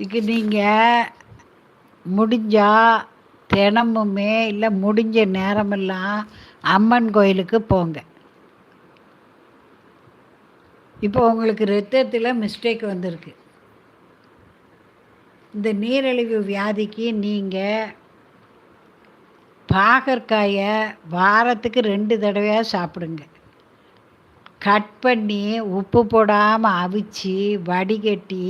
இதுக்கு நீங்கள் முடிஞ்சால் தினமுமே இல்லை முடிஞ்ச நேரமெல்லாம் அம்மன் கோயிலுக்கு போங்க. இப்போ உங்களுக்கு ரத்தத்தில் மிஸ்டேக் வந்திருக்கு. இந்த நீரிழிவு வியாதிக்கு நீங்கள் பாகற்காயை வாரத்துக்கு ரெண்டு தடவையாக சாப்பிடுங்க. கட் பண்ணி உப்பு போடாமல் அவிச்சு வடிகட்டி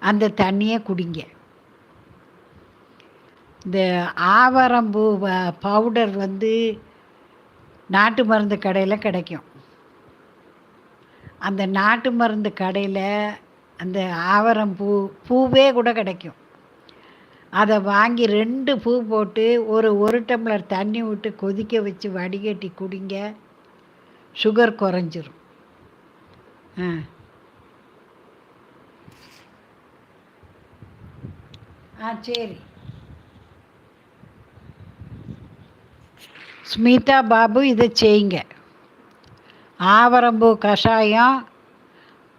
அந்த தண்ணியை குடிங்க. இந்த ஆவரம்பூ பவுடர் வந்து நாட்டு மருந்து கடையில் கிடைக்கும். அந்த நாட்டு மருந்து கடையில் அந்த ஆவரம் பூ பூவே கூட கிடைக்கும். அதை வாங்கி ரெண்டு பூ போட்டு ஒரு ஒரு டம்ளர் தண்ணி விட்டு கொதிக்க வச்சு வடிகட்டி குடிங்க. சுகர் குறைஞ்சிரும். ஆ. ஆ சரி. ஸ்மிதா பாபு இதை செய்யுங்க. ஆவரம்பூ கஷாயம்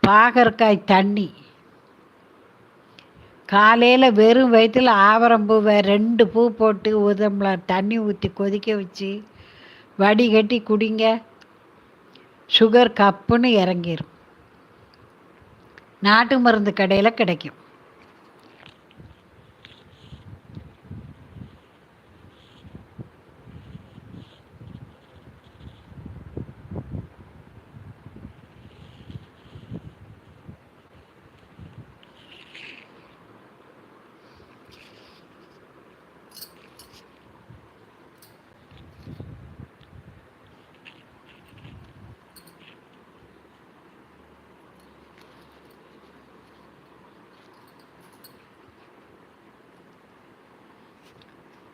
பாகற்காய் தண்ணி. காலையில் வெறும் வயிற்றில் ஆவரம்பூவை ரெண்டு பூ போட்டு உதம்பல தண்ணி ஊற்றி கொதிக்க வச்சு வடிகட்டி குடிங்க. சுகர் கப்புன்னு இறங்கிடும் நாட்டு மருந்து கடையில் கிடைக்கும்.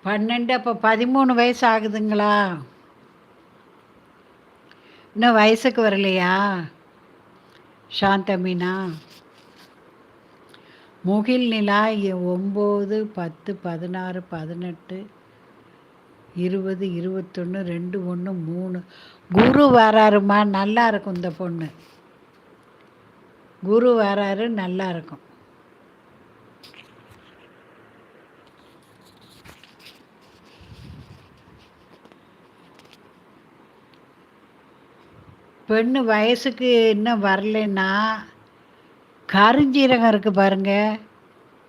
பன்னெண்டு அப்போ பதிமூணு வயசு ஆகுதுங்களா இன்னும் வயசுக்கு வரலையா? சாந்தமீனா? முகில் நிலா ஒம்பது பத்து பதினாறு பதினெட்டு இருபது இருபத்தொன்று ரெண்டு ஒன்று மூணு. குரு வராருமா? நல்லா இருக்கும் இந்த பொண்ணு. குரு வராரு நல்லா இருக்கும். பெண்ணு வயசுக்கு இன்னும் வரலைன்னா கருஞ்சீரகம் இருக்குது பாருங்கள்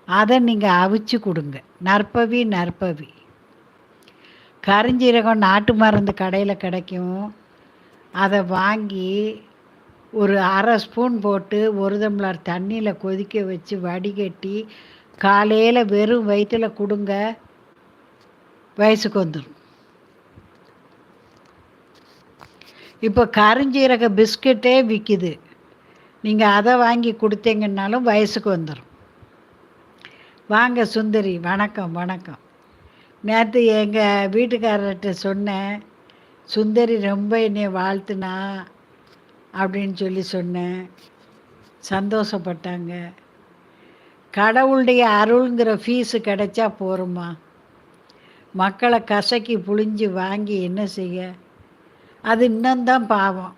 அதை நீங்கள் அவிச்சு கொடுங்க. நற்பவி நற்பவி. கருஞ்சீரகம் நாட்டு மருந்து கடையில் கிடைக்கும். அதை வாங்கி ஒரு அரை ஸ்பூன் போட்டு ஒரு தம்ளர் தண்ணியில் கொதிக்க வச்சு வடிகட்டி காலையில் வெறும் வயிற்றில் கொடுங்க. வயசுக்கு வந்துடும் இப்போ கருஞ்சீரக பிஸ்கட்டே விற்கிது நீங்கள் அதை வாங்கி கொடுத்தீங்கன்னாலும் வயசுக்கு வந்துடும் வாங்க சுந்தரி வணக்கம் வணக்கம். நேற்று எங்கள் வீட்டுக்காரர்கிட்ட சொன்னேன் சுந்தரி ரொம்ப என்னை வாழ்த்துனா அப்படின்னு சொல்லி சொன்னேன். சந்தோஷப்பட்டாங்க. கடவுளுடைய அருள்ங்கிற ஃபீஸு கிடைச்சா போருமா? மக்களை கசக்கி புழிஞ்சு வாங்கி என்ன செய்ய? அது இன்னம்தான் பாவம்.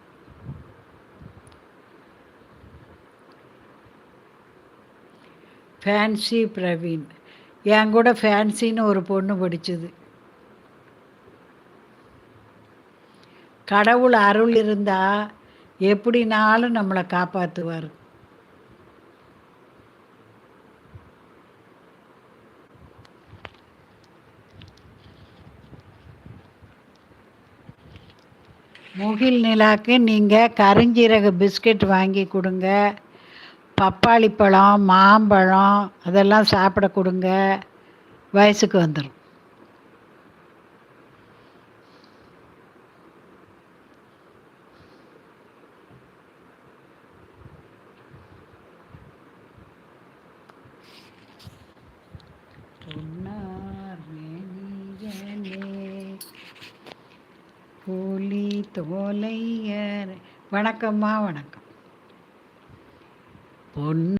ஃபேன்சி பிரவீன் என் கூட ஃபேன்சின்னு ஒரு பொண்ணு படிச்சுது. கடவுள் அருள் இருந்தால் எப்படினாலும் நம்மளை காப்பாற்றுவார் முகில் நிலாக்கு நீங்கள் கருஞ்சீரக பிஸ்கட் வாங்கி கொடுங்க. பப்பாளி பழம் மாம்பழம் அதெல்லாம் சாப்பிட கொடுங்க. வயசுக்கு வந்துடும் கூலி தோலையர் வணக்கம்மா வணக்கம். பொன்